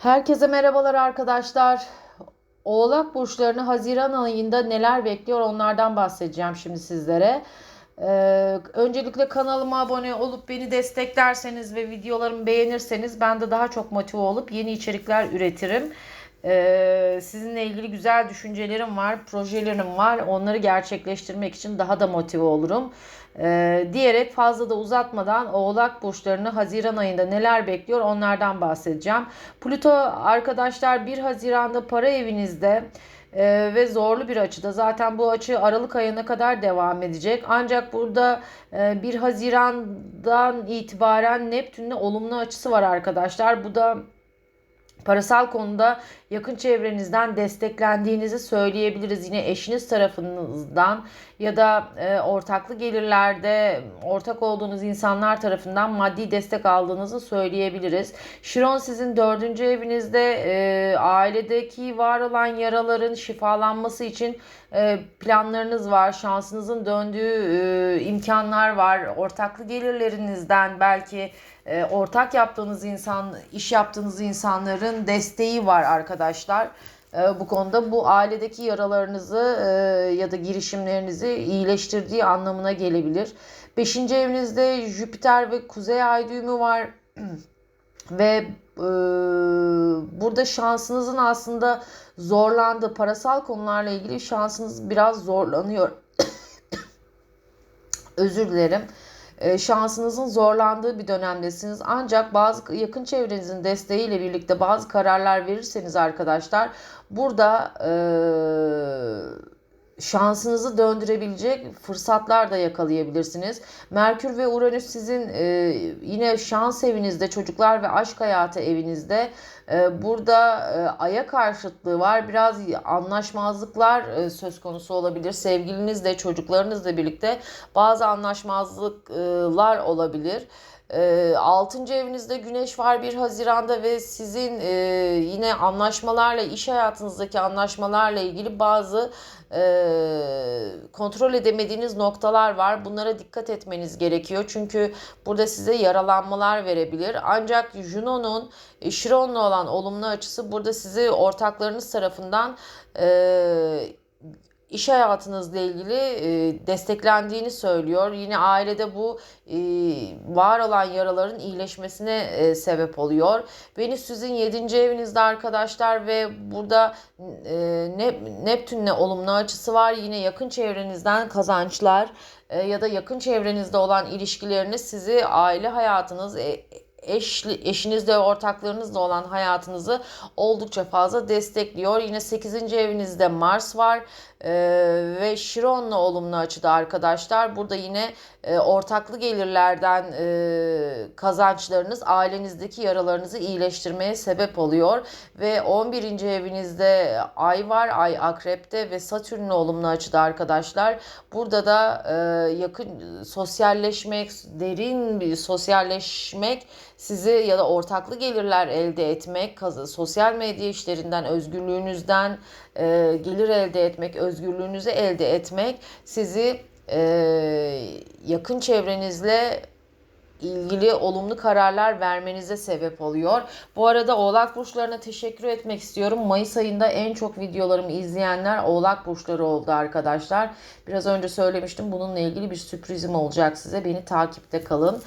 Herkese merhabalar arkadaşlar. Oğlak burçlarını Haziran ayında neler bekliyor onlardan bahsedeceğim şimdi sizlere. Ee, öncelikle kanalıma abone olup beni desteklerseniz ve videolarımı beğenirseniz ben de daha çok motive olup yeni içerikler üretirim. Ee, sizinle ilgili güzel düşüncelerim var, projelerim var. Onları gerçekleştirmek için daha da motive olurum. Ee, diyerek fazla da uzatmadan Oğlak burçlarını Haziran ayında neler bekliyor onlardan bahsedeceğim. Plüto arkadaşlar 1 Haziran'da para evinizde e, ve zorlu bir açıda. Zaten bu açı Aralık ayına kadar devam edecek. Ancak burada e, 1 Haziran'dan itibaren Neptün'le olumlu açısı var arkadaşlar. Bu da Parasal konuda yakın çevrenizden desteklendiğinizi söyleyebiliriz. Yine eşiniz tarafınızdan ya da e, ortaklı gelirlerde ortak olduğunuz insanlar tarafından maddi destek aldığınızı söyleyebiliriz. Şiron sizin dördüncü evinizde e, ailedeki var olan yaraların şifalanması için e, planlarınız var. Şansınızın döndüğü e, imkanlar var. Ortaklı gelirlerinizden belki ortak yaptığınız insan, iş yaptığınız insanların desteği var arkadaşlar. E, bu konuda bu ailedeki yaralarınızı e, ya da girişimlerinizi iyileştirdiği anlamına gelebilir. Beşinci evinizde Jüpiter ve Kuzey Ay düğümü var. ve e, burada şansınızın aslında zorlandığı parasal konularla ilgili şansınız biraz zorlanıyor. Özür dilerim şansınızın zorlandığı bir dönemdesiniz. Ancak bazı yakın çevrenizin desteğiyle birlikte bazı kararlar verirseniz arkadaşlar burada e, şansınızı döndürebilecek fırsatlar da yakalayabilirsiniz. Merkür ve Uranüs sizin e, yine şans evinizde, çocuklar ve aşk hayatı evinizde. E, burada e, aya karşıtlığı var. Biraz anlaşmazlıklar e, söz konusu olabilir. Sevgilinizle, çocuklarınızla birlikte bazı anlaşmazlıklar olabilir. E, 6. evinizde güneş var 1 Haziran'da ve sizin e, yine anlaşmalarla iş hayatınızdaki anlaşmalarla ilgili bazı e, kontrol edemediğiniz noktalar var. Bunlara dikkat etmeniz gerekiyor. Çünkü burada size yaralanmalar verebilir. Ancak Juno'nun e, Chiron'la olan olumlu açısı burada sizi ortaklarınız tarafından e, iş hayatınızla ilgili e, desteklendiğini söylüyor. Yine ailede bu e, var olan yaraların iyileşmesine e, sebep oluyor. Venüs sizin 7. evinizde arkadaşlar ve burada e, Nep Neptün'le olumlu açısı var. Yine yakın çevrenizden kazançlar e, ya da yakın çevrenizde olan ilişkileriniz sizi aile hayatınız e, eşli, eşinizle ortaklarınızla olan hayatınızı oldukça fazla destekliyor. Yine 8. evinizde Mars var e, ve Şiron'la olumlu açıda arkadaşlar. Burada yine e, ortaklı gelirlerden e, kazançlarınız ailenizdeki yaralarınızı iyileştirmeye sebep oluyor. Ve 11. evinizde Ay var. Ay Akrep'te ve Satürn'le olumlu açıda arkadaşlar. Burada da e, yakın sosyalleşmek, derin bir sosyalleşmek sizi ya da ortaklı gelirler elde etmek, sosyal medya işlerinden, özgürlüğünüzden e, gelir elde etmek, özgürlüğünüzü elde etmek sizi e, yakın çevrenizle ilgili olumlu kararlar vermenize sebep oluyor. Bu arada Oğlak burçlarına teşekkür etmek istiyorum. Mayıs ayında en çok videolarımı izleyenler Oğlak burçları oldu arkadaşlar. Biraz önce söylemiştim. Bununla ilgili bir sürprizim olacak size. Beni takipte kalın.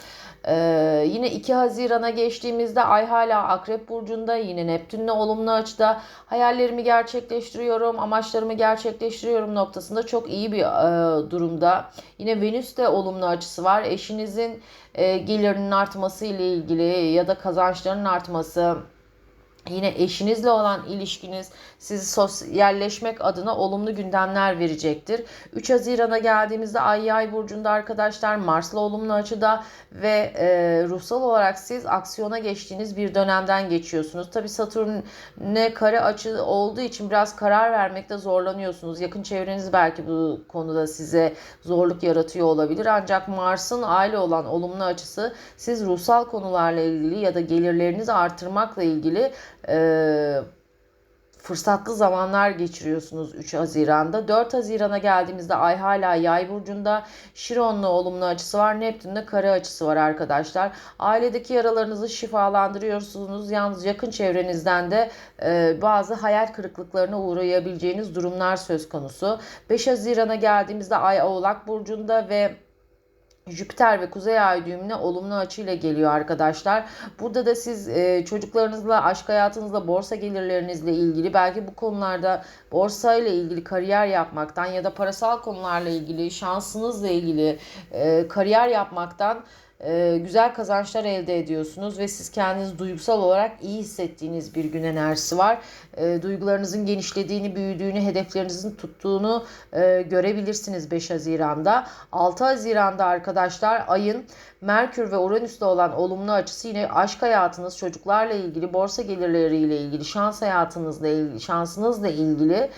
Ee, yine 2 Haziran'a geçtiğimizde Ay hala Akrep Burcu'nda yine Neptün'le olumlu açıda hayallerimi gerçekleştiriyorum, amaçlarımı gerçekleştiriyorum noktasında çok iyi bir e, durumda. Yine Venüs de olumlu açısı var. Eşinizin e, gelirinin artması ile ilgili ya da kazançlarının artması Yine eşinizle olan ilişkiniz sizi sosyalleşmek adına olumlu gündemler verecektir. 3 Haziran'a geldiğimizde Ay Yay burcunda arkadaşlar Mars'la olumlu açıda ve e, ruhsal olarak siz aksiyona geçtiğiniz bir dönemden geçiyorsunuz. Tabi Satürn'e kare açı olduğu için biraz karar vermekte zorlanıyorsunuz. Yakın çevreniz belki bu konuda size zorluk yaratıyor olabilir. Ancak Mars'ın aile olan olumlu açısı siz ruhsal konularla ilgili ya da gelirlerinizi artırmakla ilgili e, fırsatlı zamanlar geçiriyorsunuz 3 Haziran'da. 4 Haziran'a geldiğimizde Ay hala Yay burcunda. Şiron'la olumlu açısı var. Neptün'le kare açısı var arkadaşlar. Ailedeki yaralarınızı şifalandırıyorsunuz. Yalnız yakın çevrenizden de e, bazı hayal kırıklıklarına uğrayabileceğiniz durumlar söz konusu. 5 Haziran'a geldiğimizde Ay Oğlak burcunda ve Jüpiter ve Kuzey Ay düğümüne olumlu açıyla geliyor arkadaşlar. Burada da siz e, çocuklarınızla, aşk hayatınızla, borsa gelirlerinizle ilgili belki bu konularda borsa ile ilgili kariyer yapmaktan ya da parasal konularla ilgili, şansınızla ilgili e, kariyer yapmaktan e, güzel kazançlar elde ediyorsunuz ve siz kendinizi duygusal olarak iyi hissettiğiniz bir gün enerjisi var. E, duygularınızın genişlediğini, büyüdüğünü, hedeflerinizin tuttuğunu e, görebilirsiniz 5 Haziran'da. 6 Haziran'da arkadaşlar ayın Merkür ve Uranüs'le olan olumlu açısı yine aşk hayatınız, çocuklarla ilgili, borsa gelirleriyle ilgili, şans hayatınızla ilgili, şansınızla ilgili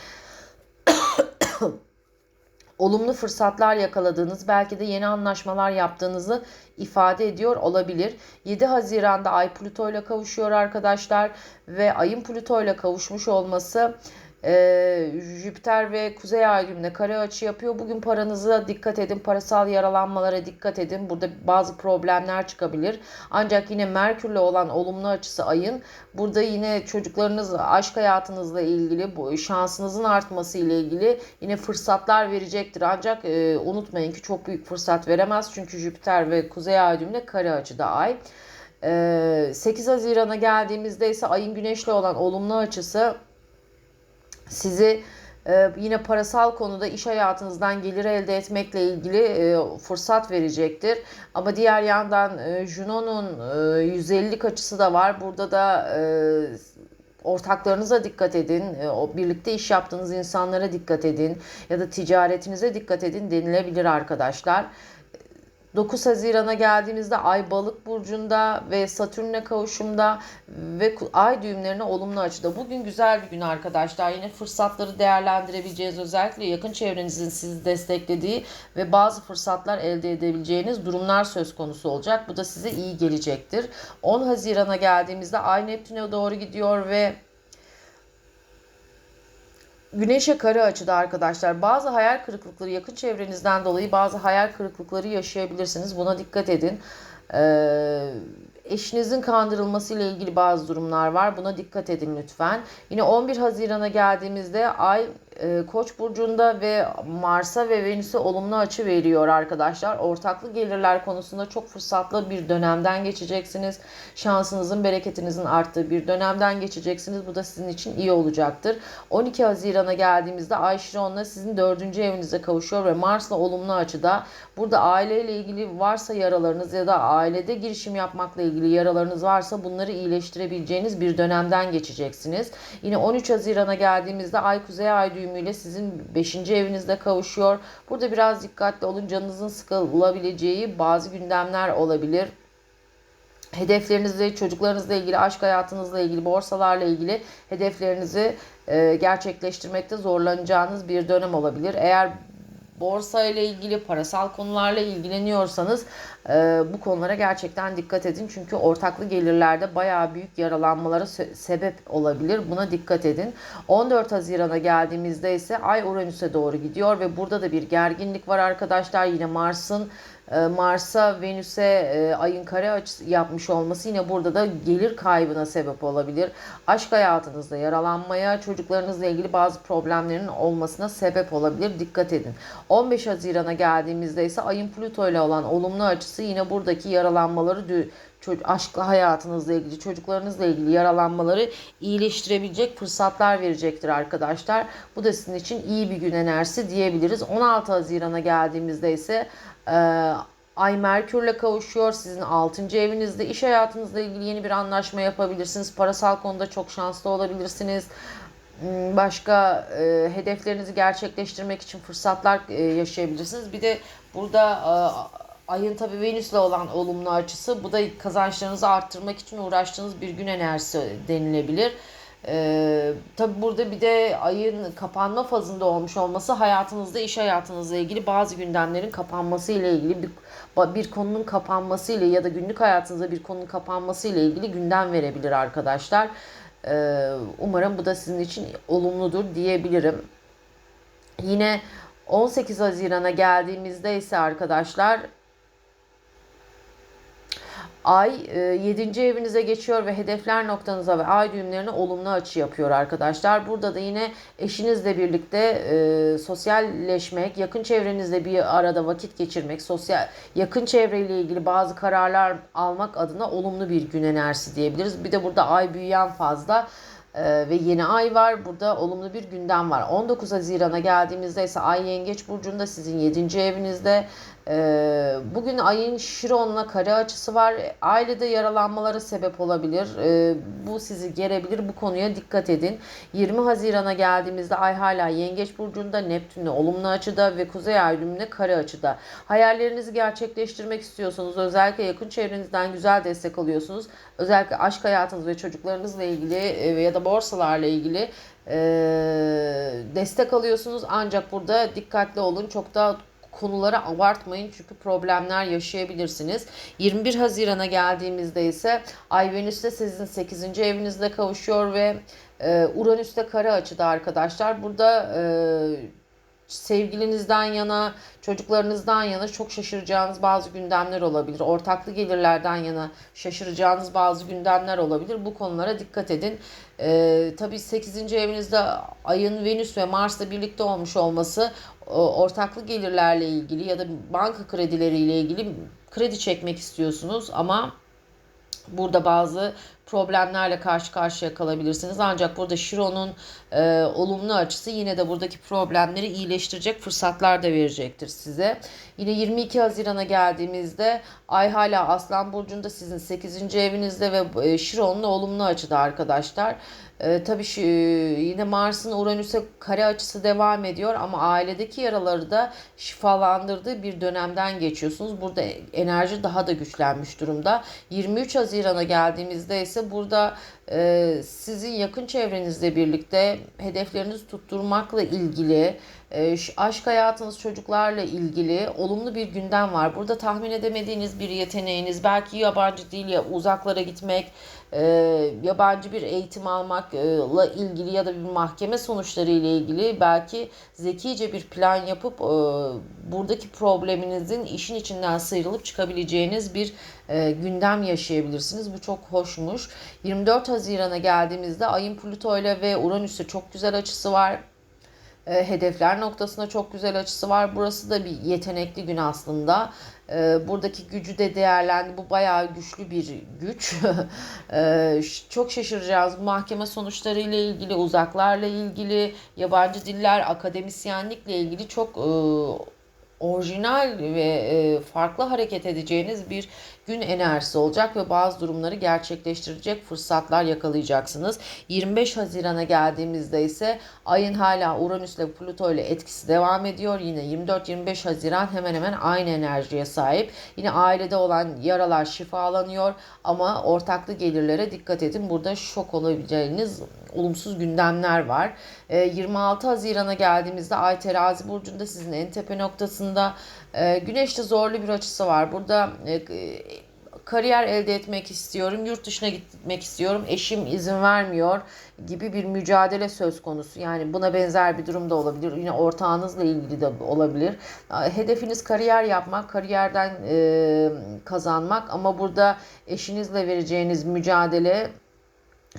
olumlu fırsatlar yakaladığınız, belki de yeni anlaşmalar yaptığınızı ifade ediyor olabilir. 7 Haziran'da Ay Plüto ile kavuşuyor arkadaşlar ve Ay'ın Plüto ile kavuşmuş olması ee, Jüpiter ve Kuzey Ay düğümüne kare açı yapıyor. Bugün paranıza dikkat edin. Parasal yaralanmalara dikkat edin. Burada bazı problemler çıkabilir. Ancak yine Merkürle olan olumlu açısı ayın. Burada yine çocuklarınız aşk hayatınızla ilgili bu şansınızın artması ile ilgili yine fırsatlar verecektir. Ancak e, unutmayın ki çok büyük fırsat veremez. Çünkü Jüpiter ve Kuzey Ay düğümüne kare açıda ay. 8 Haziran'a geldiğimizde ise ayın güneşle olan olumlu açısı sizi e, yine parasal konuda iş hayatınızdan gelir elde etmekle ilgili e, fırsat verecektir. Ama diğer yandan e, Juno'nun e, 150'lik açısı da var. Burada da e, ortaklarınıza dikkat edin, e, o birlikte iş yaptığınız insanlara dikkat edin ya da ticaretinize dikkat edin denilebilir arkadaşlar. 9 Haziran'a geldiğimizde Ay Balık burcunda ve Satürn'le kavuşumda ve Ay düğümlerine olumlu açıda. Bugün güzel bir gün arkadaşlar. Yine fırsatları değerlendirebileceğiniz özellikle yakın çevrenizin sizi desteklediği ve bazı fırsatlar elde edebileceğiniz durumlar söz konusu olacak. Bu da size iyi gelecektir. 10 Haziran'a geldiğimizde Ay Neptün'e doğru gidiyor ve Güneşe kare açıda arkadaşlar bazı hayal kırıklıkları yakın çevrenizden dolayı bazı hayal kırıklıkları yaşayabilirsiniz. Buna dikkat edin. Ee, eşinizin kandırılması ile ilgili bazı durumlar var. Buna dikkat edin lütfen. Yine 11 Haziran'a geldiğimizde Ay e, Koç burcunda ve Mars'a ve Venüs'e olumlu açı veriyor arkadaşlar. Ortaklı gelirler konusunda çok fırsatlı bir dönemden geçeceksiniz. Şansınızın, bereketinizin arttığı bir dönemden geçeceksiniz. Bu da sizin için iyi olacaktır. 12 Haziran'a geldiğimizde Ay Şiron'la sizin dördüncü evinize kavuşuyor ve Mars'la olumlu açıda. Burada aileyle ilgili varsa yaralarınız ya da ailede girişim yapmakla ilgili yaralarınız varsa bunları iyileştirebileceğiniz bir dönemden geçeceksiniz. Yine 13 Haziran'a geldiğimizde Ay Kuzey Ay düğümüyle sizin 5. evinizde kavuşuyor. Burada biraz dikkatli olun. Canınızın sıkılabileceği bazı gündemler olabilir hedeflerinizle, çocuklarınızla ilgili, aşk hayatınızla ilgili, borsalarla ilgili hedeflerinizi e, gerçekleştirmekte zorlanacağınız bir dönem olabilir. Eğer borsa ile ilgili, parasal konularla ilgileniyorsanız e, bu konulara gerçekten dikkat edin. Çünkü ortaklı gelirlerde bayağı büyük yaralanmalara se- sebep olabilir. Buna dikkat edin. 14 Haziran'a geldiğimizde ise Ay Uranüs'e doğru gidiyor ve burada da bir gerginlik var arkadaşlar. Yine Mars'ın Mars'a, Venüs'e e, ayın kare açısı yapmış olması yine burada da gelir kaybına sebep olabilir. Aşk hayatınızda yaralanmaya, çocuklarınızla ilgili bazı problemlerin olmasına sebep olabilir. Dikkat edin. 15 Haziran'a geldiğimizde ise ayın Plüto ile olan olumlu açısı yine buradaki yaralanmaları aşk hayatınızla ilgili, çocuklarınızla ilgili yaralanmaları iyileştirebilecek fırsatlar verecektir arkadaşlar. Bu da sizin için iyi bir gün enerjisi diyebiliriz. 16 Haziran'a geldiğimizde ise ee, Ay Merkür'le kavuşuyor. Sizin 6. evinizde iş hayatınızla ilgili yeni bir anlaşma yapabilirsiniz. Parasal konuda çok şanslı olabilirsiniz. Hmm, başka e, hedeflerinizi gerçekleştirmek için fırsatlar e, yaşayabilirsiniz. Bir de burada e, ayın tabii Venüs'le olan olumlu açısı bu da kazançlarınızı arttırmak için uğraştığınız bir gün enerjisi denilebilir. Ee, tabi burada bir de ayın kapanma fazında olmuş olması hayatınızda iş hayatınızla ilgili bazı gündemlerin kapanması ile ilgili bir, bir konunun kapanması ile ya da günlük hayatınızda bir konunun kapanması ile ilgili gündem verebilir arkadaşlar. Ee, umarım bu da sizin için olumludur diyebilirim. Yine 18 Haziran'a geldiğimizde ise arkadaşlar Ay 7. evinize geçiyor ve hedefler noktanıza ve ay düğümlerine olumlu açı yapıyor arkadaşlar. Burada da yine eşinizle birlikte e, sosyalleşmek, yakın çevrenizle bir arada vakit geçirmek, sosyal yakın çevreyle ilgili bazı kararlar almak adına olumlu bir gün enerjisi diyebiliriz. Bir de burada ay büyüyen fazla ee, ve yeni ay var. Burada olumlu bir gündem var. 19 Haziran'a geldiğimizde ise Ay Yengeç Burcu'nda sizin 7. evinizde. Ee, bugün ayın Şiron'la kare açısı var. Ailede yaralanmalara sebep olabilir. Ee, bu sizi gerebilir. Bu konuya dikkat edin. 20 Haziran'a geldiğimizde Ay hala Yengeç Burcu'nda, Neptün'le olumlu açıda ve Kuzey Ay düğümüne kare açıda. Hayallerinizi gerçekleştirmek istiyorsanız özellikle yakın çevrenizden güzel destek alıyorsunuz. Özellikle aşk hayatınız ve çocuklarınızla ilgili e, ya da borsalarla ilgili e, destek alıyorsunuz. Ancak burada dikkatli olun. Çok da konuları abartmayın çünkü problemler yaşayabilirsiniz. 21 Haziran'a geldiğimizde ise Ay Venüs de sizin 8. evinizde kavuşuyor ve e, Uranüs de kare açıda arkadaşlar. Burada e, sevgilinizden yana, çocuklarınızdan yana çok şaşıracağınız bazı gündemler olabilir. Ortaklı gelirlerden yana şaşıracağınız bazı gündemler olabilir. Bu konulara dikkat edin. Ee, tabii 8. evinizde ayın Venüs ve Mars'la birlikte olmuş olması ortaklı gelirlerle ilgili ya da banka kredileriyle ilgili kredi çekmek istiyorsunuz ama burada bazı problemlerle karşı karşıya kalabilirsiniz. Ancak burada Şiron'un e, olumlu açısı yine de buradaki problemleri iyileştirecek fırsatlar da verecektir size. Yine 22 Haziran'a geldiğimizde Ay hala Aslan Burcu'nda sizin 8. evinizde ve e, Şiron'la olumlu açıda arkadaşlar. E, tabii şu, yine Mars'ın Uranüs'e kare açısı devam ediyor ama ailedeki yaraları da şifalandırdığı bir dönemden geçiyorsunuz. Burada enerji daha da güçlenmiş durumda. 23 Haziran'a geldiğimizde ise burada e, sizin yakın çevrenizle birlikte hedeflerinizi tutturmakla ilgili e, aşk hayatınız çocuklarla ilgili olumlu bir gündem var. Burada tahmin edemediğiniz bir yeteneğiniz belki yabancı dil ya uzaklara gitmek e, yabancı bir eğitim almakla ilgili ya da bir mahkeme sonuçları ile ilgili belki zekice bir plan yapıp e, buradaki probleminizin işin içinden sıyrılıp çıkabileceğiniz bir e, gündem yaşayabilirsiniz. Bu çok hoşmuş. 24 Haziran'a geldiğimizde ayın Plüto ile ve Uranüs'e çok güzel açısı var e, hedefler noktasında çok güzel açısı var. Burası da bir yetenekli gün aslında. E, buradaki gücü de değerlendi. Bu bayağı güçlü bir güç. e, çok şaşıracağız. Mahkeme sonuçları ile ilgili, uzaklarla ilgili, yabancı diller, akademisyenlikle ilgili çok e, orijinal ve e, farklı hareket edeceğiniz bir gün enerjisi olacak ve bazı durumları gerçekleştirecek fırsatlar yakalayacaksınız. 25 Haziran'a geldiğimizde ise ayın hala Uranüs ile Plüto ile etkisi devam ediyor. Yine 24-25 Haziran hemen hemen aynı enerjiye sahip. Yine ailede olan yaralar şifalanıyor ama ortaklı gelirlere dikkat edin. Burada şok olabileceğiniz olumsuz gündemler var. 26 Haziran'a geldiğimizde Ay Terazi Burcu'nda sizin en tepe noktasında e, Güneş'te zorlu bir açısı var. Burada e, kariyer elde etmek istiyorum, yurt dışına gitmek istiyorum, eşim izin vermiyor gibi bir mücadele söz konusu. Yani buna benzer bir durum da olabilir. Yine ortağınızla ilgili de olabilir. Hedefiniz kariyer yapmak, kariyerden e, kazanmak ama burada eşinizle vereceğiniz mücadele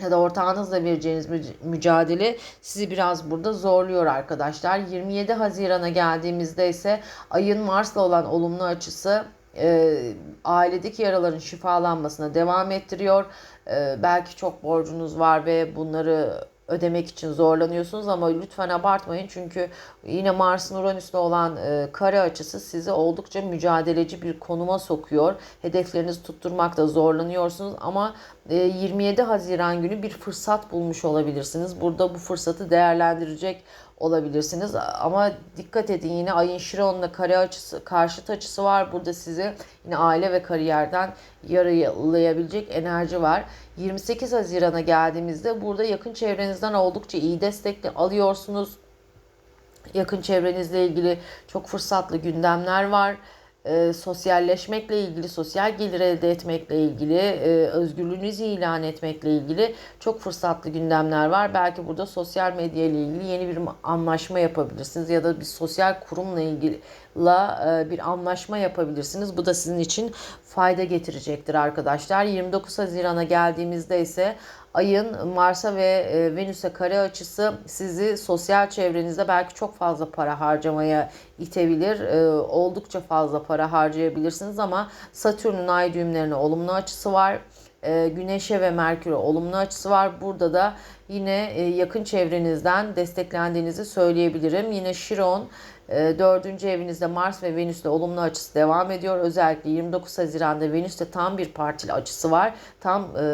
ya da ortağınızla vereceğiniz mücadele sizi biraz burada zorluyor arkadaşlar. 27 Haziran'a geldiğimizde ise ayın Mars'la olan olumlu açısı e, ailedeki yaraların şifalanmasına devam ettiriyor. E, belki çok borcunuz var ve bunları ödemek için zorlanıyorsunuz ama lütfen abartmayın çünkü yine Mars'ın Uranüs'le olan e, kare açısı sizi oldukça mücadeleci bir konuma sokuyor. Hedeflerinizi tutturmakta zorlanıyorsunuz ama e, 27 Haziran günü bir fırsat bulmuş olabilirsiniz. Burada bu fırsatı değerlendirecek olabilirsiniz. Ama dikkat edin yine ayın Şiron'la kare açısı, karşıt açısı var. Burada sizi yine aile ve kariyerden yaralayabilecek enerji var. 28 Haziran'a geldiğimizde burada yakın çevrenizden oldukça iyi destekli alıyorsunuz. Yakın çevrenizle ilgili çok fırsatlı gündemler var. E, sosyalleşmekle ilgili, sosyal gelir elde etmekle ilgili, e, özgürlüğünüzü ilan etmekle ilgili çok fırsatlı gündemler var. Belki burada sosyal medya ile ilgili yeni bir anlaşma yapabilirsiniz ya da bir sosyal kurumla ilgili la e, bir anlaşma yapabilirsiniz. Bu da sizin için fayda getirecektir arkadaşlar. 29 Haziran'a geldiğimizde ise ayın Mars'a ve e, Venüs'e kare açısı sizi sosyal çevrenizde belki çok fazla para harcamaya itebilir. E, Oldukça fazla para harcayabilirsiniz ama Satürn'ün ay düğümlerine olumlu açısı var. E, Güneş'e ve Merkür'e olumlu açısı var. Burada da yine yakın çevrenizden desteklendiğinizi söyleyebilirim. Yine Şiron dördüncü evinizde Mars ve Venüs'le olumlu açısı devam ediyor. Özellikle 29 Haziran'da Venüs'te tam bir partili açısı var. Tam e,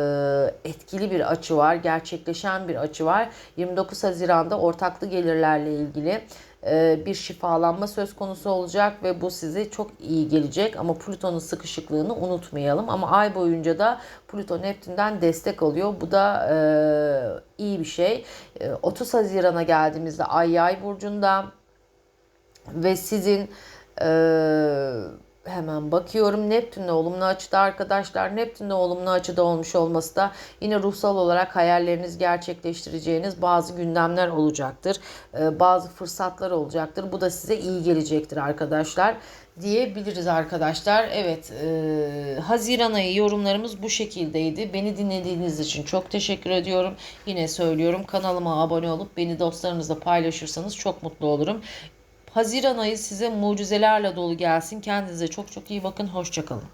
etkili bir açı var. Gerçekleşen bir açı var. 29 Haziran'da ortaklı gelirlerle ilgili e, bir şifalanma söz konusu olacak ve bu size çok iyi gelecek ama Plüton'un sıkışıklığını unutmayalım ama ay boyunca da Plüto Neptün'den destek alıyor. Bu da e, iyi bir şey. E, 30 Haziran'a geldiğimizde Ay Yay burcunda ve sizin e, hemen bakıyorum Neptün'le olumlu açıda arkadaşlar. Neptün'le olumlu açıda olmuş olması da yine ruhsal olarak hayalleriniz gerçekleştireceğiniz bazı gündemler olacaktır. E, bazı fırsatlar olacaktır. Bu da size iyi gelecektir arkadaşlar diyebiliriz arkadaşlar. Evet, e, Haziran ayı yorumlarımız bu şekildeydi. Beni dinlediğiniz için çok teşekkür ediyorum. Yine söylüyorum kanalıma abone olup beni dostlarınızla paylaşırsanız çok mutlu olurum. Haziran ayı size mucizelerle dolu gelsin. Kendinize çok çok iyi bakın. Hoşçakalın.